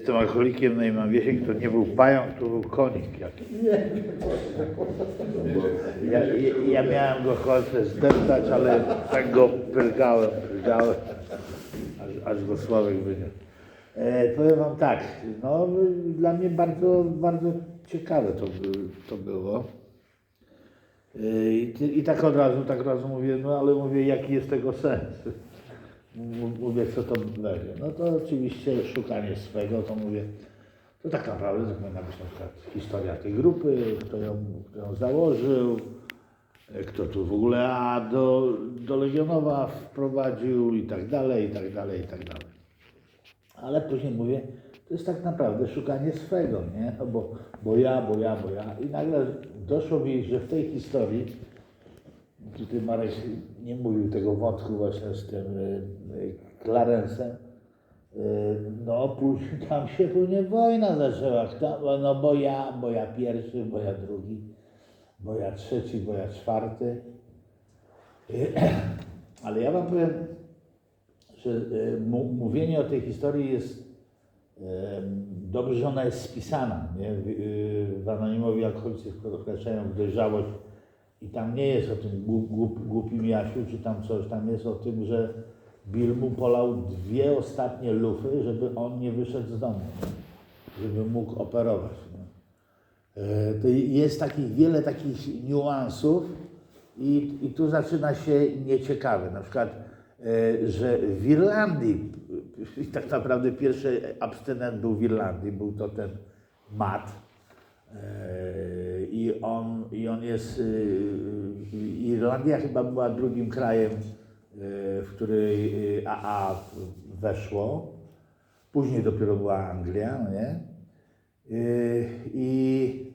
Jestem alkoholikiem, no i mam wiesiek, to nie był pająk, to był konik jakiś. Ja, ja, ja miałem go chłopcze zdeptać, ale tak go pyrgałem, pyrgałem, aż, aż go Sławek wyniósł. E, powiem wam tak, no dla mnie bardzo, bardzo ciekawe to, to było. E, I, I tak od razu, tak od razu mówię, no ale mówię, jaki jest tego sens? Mówię, co to będzie. No to oczywiście szukanie swego, to mówię, to tak naprawdę to powinna być na przykład historia tej grupy, kto ją, kto ją założył, kto tu w ogóle a do, do Legionowa wprowadził i tak dalej, i tak dalej, i tak dalej. Ale później mówię, to jest tak naprawdę szukanie swego, nie? No bo, bo ja, bo ja, bo ja. I nagle doszło mi, że w tej historii, tutaj Marek nie mówił tego wątku właśnie z tym y, y, Clarensem, y, no później tam się później wojna zaczęła. No bo ja, bo ja pierwszy, bo ja drugi, bo ja trzeci, bo ja czwarty. Y, Ale ja wam powiem, że e, mówienie o tej historii jest e, dobrze, że ona jest spisana. Nie? E, w Anonimowi Alkoholicy wkraczają w dojrzałość i tam nie jest o tym głup, głup, głupim Jasiu, czy tam coś, tam jest o tym, że Bill mu polał dwie ostatnie lufy, żeby on nie wyszedł z domu, żeby mógł operować. E, To jest takich wiele takich niuansów i, i tu zaczyna się nieciekawe. Na przykład, e, że w Irlandii, tak naprawdę pierwszy abstynent był w Irlandii, był to ten Matt. E, I on, I on jest. e, Irlandia chyba była drugim krajem, e, w której e, AA weszło. Później dopiero była Anglia, no nie? I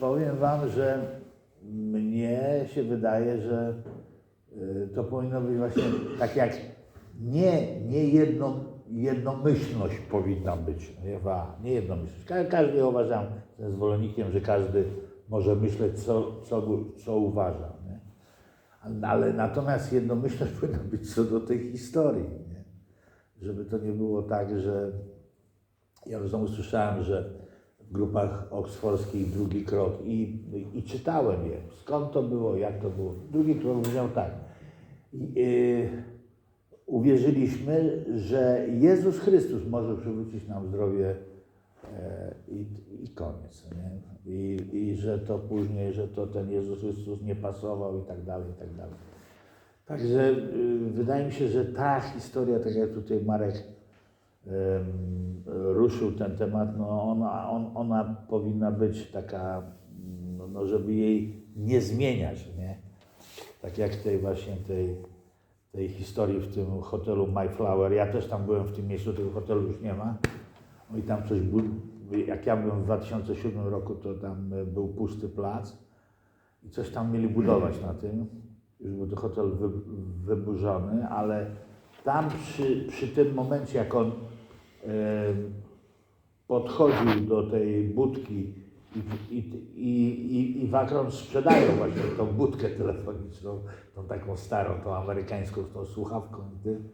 powiem Wam, że mnie się wydaje, że to powinno być właśnie tak jak nie, nie jedno, jednomyślność powinna być, wa- nie jednomyślność. Ka- Każdy ja uważam, jestem zwolennikiem, że każdy może myśleć, co, co, co uważa. Nie? Ale natomiast jednomyślność powinna być co do tej historii. Nie? Żeby to nie było tak, że ja już znowu słyszałem, że w grupach oksfordzkich drugi krok i, i czytałem je. Skąd to było, jak to było. Drugi krok powiedział tak. I, y, uwierzyliśmy, że Jezus Chrystus może przywrócić nam zdrowie e, i, i koniec. Nie? I, I że to później, że to ten Jezus Chrystus nie pasował i tak dalej, i tak dalej. Także y, wydaje mi się, że ta historia, tak jak tutaj Marek em, ruszył ten temat, no ona, on, ona powinna być taka, no, no żeby jej nie zmieniać, nie? Tak jak tej właśnie tej, tej historii w tym hotelu Mayflower. Ja też tam byłem w tym miejscu, tego hotelu już nie ma. No i tam coś, bu- jak ja byłem w 2007 roku, to tam e, był pusty plac i coś tam mieli budować na tym. Już był to hotel wy, wyburzony, ale tam przy, przy tym momencie, jak on e, podchodził do tej budki i, i, i, i, Wakron sprzedają właśnie tą budkę telefoniczną, tą taką starą, tą amerykańską, tą słuchawką. tym.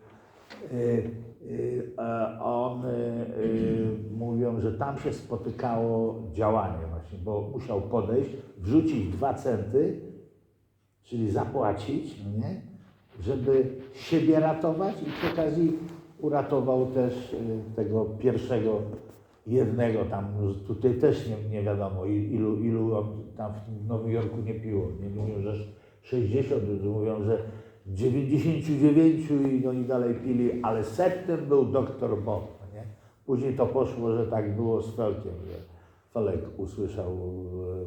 Y, on y, mówią, że tam się spotykało działanie właśnie, bo musiał podejść, wrzucić dwa centy, czyli zapłacić, no nie? żeby siebie ratować i przy okazji uratował też y, tego pierwszego jednego tam, tutaj też nie, nie wiadomo ilu, ilu on tam w Nowym Jorku nie piło, nie mówią, że 60, drudzy mówią, że 99 i oni dalej pili, ale setnym był doktor Bob, no nie? Później to poszło, że tak było z Felkiem, że Felek usłyszał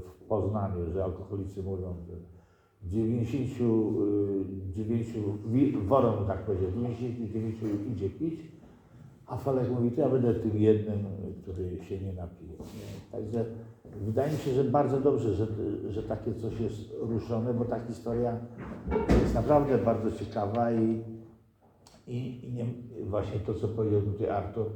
w Poznaniu, że alkoholicy mówią, że 99 wi- woron tak powiedział, 99 idzie pić, a Felek mówi, to ja będę tym jednym, który się nie napije. Także wydaje mi się, że bardzo dobrze, że, że takie coś jest ruszone, bo ta historia jest naprawdę bardzo ciekawa i, i, i nie, właśnie to, co powiedział tutaj Artur,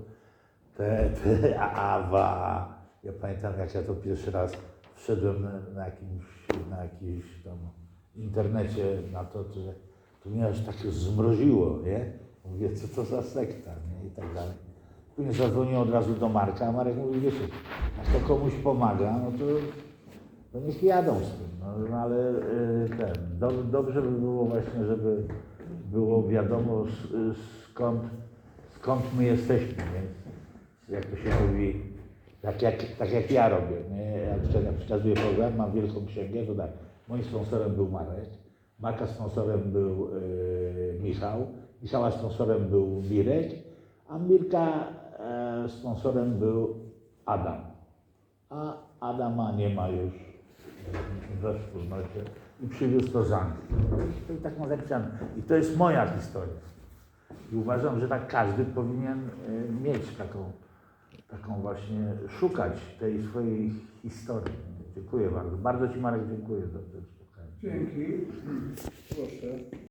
te, te awa. Ja pamiętam, jak ja to pierwszy raz wszedłem na, na jakimś, na jakimś tam internecie na to, że to mnie aż tak zmroziło, nie? Mówię, co to za sekta, nie? I tak dalej. Później zadzwoniłem od razu do Marka, a Marek mówi, wiecie, jak to komuś pomaga, no to, to niech jadą z tym. No, no ale y, ten, do, dobrze by było właśnie, żeby było wiadomo y, skąd, skąd my jesteśmy, nie? Jak to się mówi, tak jak, tak jak ja robię, nie? Jak przekaz- przekazuję program, mam wielką księgę, to tak, moim sponsorem był Marek, Marka sponsorem był y, Michał, Michała sponsorem był Mirek, a Mirka e, sponsorem był Adam. A Adama nie ma już we wspólnocie i przywiózł to z Anglii. I tak ma zapisane. I to jest moja historia. I uważam, że tak każdy powinien e, mieć taką, taką właśnie, szukać tej swojej historii. Dziękuję bardzo. Bardzo Ci Marek dziękuję za to 具体落实。